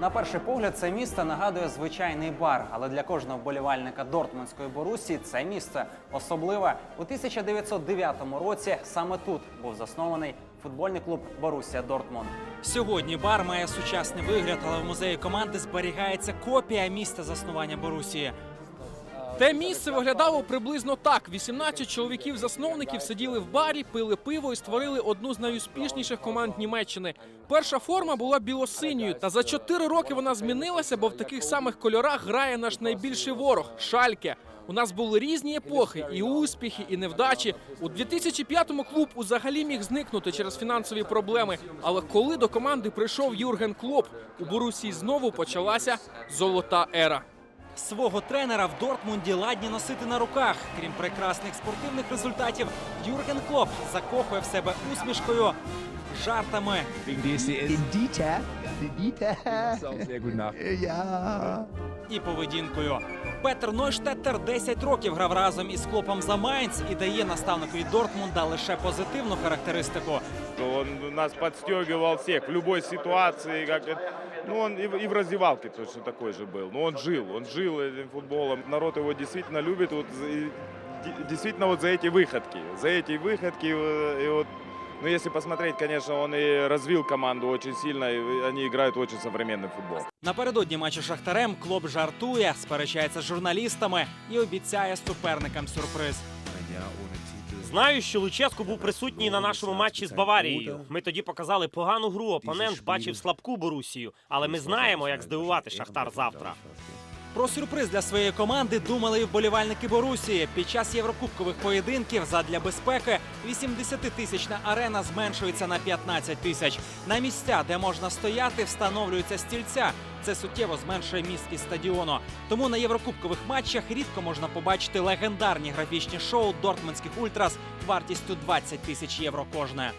На перший погляд, це місто нагадує звичайний бар, але для кожного вболівальника Дортмундської Борусі це місце особливе. У 1909 році саме тут був заснований футбольний клуб Борусія Дортмунд. Сьогодні бар має сучасний вигляд, але в музеї команди зберігається копія міста заснування Борусії. Те місце виглядало приблизно так: 18 чоловіків-засновників сиділи в барі, пили пиво і створили одну з найуспішніших команд Німеччини. Перша форма була білосиньою, та за 4 роки вона змінилася, бо в таких самих кольорах грає наш найбільший ворог Шальке. У нас були різні епохи, і успіхи, і невдачі. У 2005-му клуб узагалі міг зникнути через фінансові проблеми. Але коли до команди прийшов Юрген Клоп, у Борусії знову почалася золота ера. Свого тренера в Дортмунді ладні носити на руках. Крім прекрасних спортивних результатів, Юрген Клоп закохує в себе усмішкою, жартами і поведінкою. Петер Нойштеттер 10 років грав разом із Клопом за Майнц і дає наставникові Дортмунда лише позитивну характеристику. Он нас подстегивал всех в любой ситуации. Как это- ну, он и, в- и в раздевалке точно такой же был. Но он жил, он жил этим футболом. Народ его действительно любит. Вот, за- и де- действительно вот за эти выходки. За эти выходки. э, И вот, ну, если посмотреть, конечно, он и развил команду очень сильно. И они играют очень современный футбол. Напередодні матчу з Шахтарем Клоп жартує, сперечається з журналістами і обіцяє суперникам сюрприз. Знаю, що Луческу був присутній на нашому матчі з Баварією. Ми тоді показали погану гру. Опонент бачив слабку Борусію, але ми знаємо, як здивувати Шахтар завтра. Про сюрприз для своєї команди думали і вболівальники Борусії. Під час єврокубкових поєдинків задля безпеки 80-тисячна арена зменшується на 15 тисяч. На місця, де можна стояти, встановлюються стільця. Це суттєво зменшує місткість стадіону. Тому на єврокубкових матчах рідко можна побачити легендарні графічні шоу дортмундських ультрас вартістю 20 тисяч євро кожне.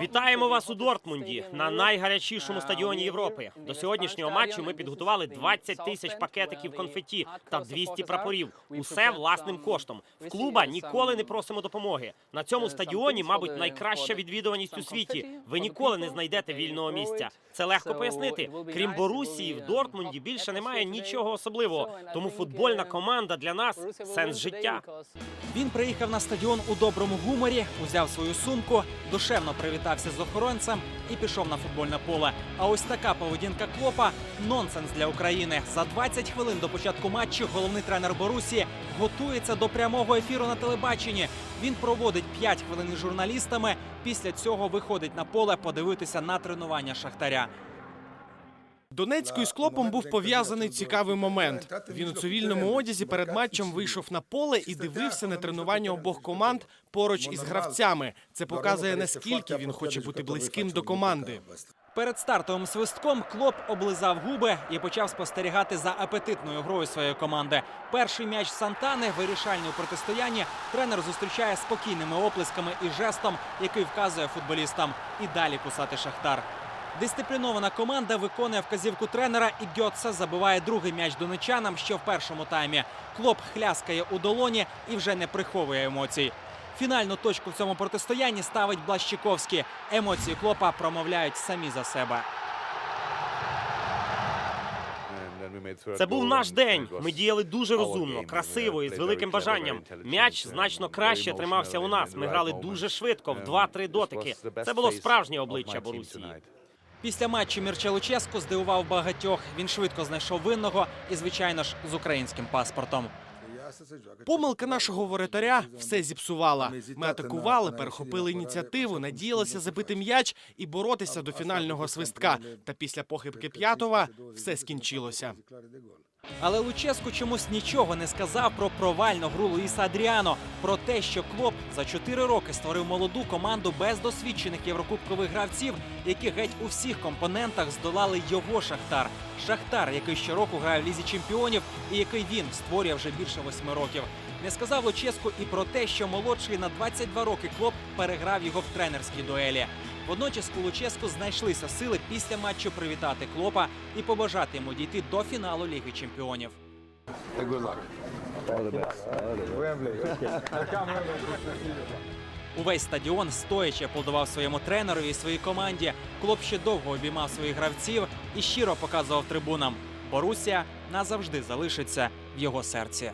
Вітаємо вас у Дортмунді на найгарячішому стадіоні Європи. До сьогоднішнього матчу ми підготували 20 тисяч пакетиків конфеті та 200 прапорів. Усе власним коштом. В клуба ніколи не просимо допомоги. На цьому стадіоні, мабуть, найкраща відвідуваність у світі. Ви ніколи не знайдете вільного місця. Це легко пояснити. Крім Борусії, в Дортмунді більше немає нічого особливого. Тому футбольна команда для нас сенс життя. Він приїхав на стадіон у доброму гуморі, узяв свою сумку, душевно привітався з охоронцем і пішов на футбольне поле. А ось така поведінка Клопа нонсенс для України. За 20 хвилин до початку матчу головний тренер Борусі готується до прямого ефіру на телебаченні. Він проводить 5 хвилин із журналістами. Після цього виходить на поле подивитися на тренування шахтаря. Донецькою з клопом був пов'язаний цікавий момент. Він у цивільному одязі перед матчем вийшов на поле і дивився на тренування обох команд поруч із гравцями. Це показує наскільки він хоче бути близьким до команди. Перед стартовим свистком Клоп облизав губи і почав спостерігати за апетитною грою своєї команди. Перший м'яч Сантани вирішальний у протистоянні тренер зустрічає спокійними оплесками і жестом, який вказує футболістам і далі кусати шахтар. Дисциплінована команда виконує вказівку тренера, і Гьотса забиває другий м'яч донечанам, що в першому таймі. Клоп хляскає у долоні і вже не приховує емоцій. Фінальну точку в цьому протистоянні ставить Блащиковський. Емоції Клопа промовляють самі за себе. Це був наш день. Ми діяли дуже розумно, красиво і з великим бажанням. М'яч значно краще тримався у нас. Ми грали дуже швидко, в 2-3 дотики. Це було справжнє обличчя Борусії. Після матчу Мірча Луческу здивував багатьох. Він швидко знайшов винного і, звичайно ж, з українським паспортом. Помилка нашого воротаря все зіпсувала. Ми атакували, перехопили ініціативу, надіялися забити м'яч і боротися до фінального свистка. Та після похибки п'ятого все скінчилося. Але Луческу чомусь нічого не сказав про провальну гру Луїса Адріано, про те, що Клоп за 4 роки створив молоду команду без досвідчених єврокубкових гравців, які геть у всіх компонентах здолали його Шахтар. Шахтар, який щороку грає в лізі чемпіонів, і який він створює вже більше восьми років. Не сказав Луческу і про те, що молодший на 22 роки Клоп переграв його в тренерській дуелі. Водночас у Луческу знайшлися сили після матчу привітати Клопа і побажати йому дійти до фіналу Ліги Чемпіонів. Увесь стадіон стоячи аплодував своєму тренерові і своїй команді. Клоп ще довго обіймав своїх гравців і щиро показував трибунам. Борусія назавжди залишиться в його серці.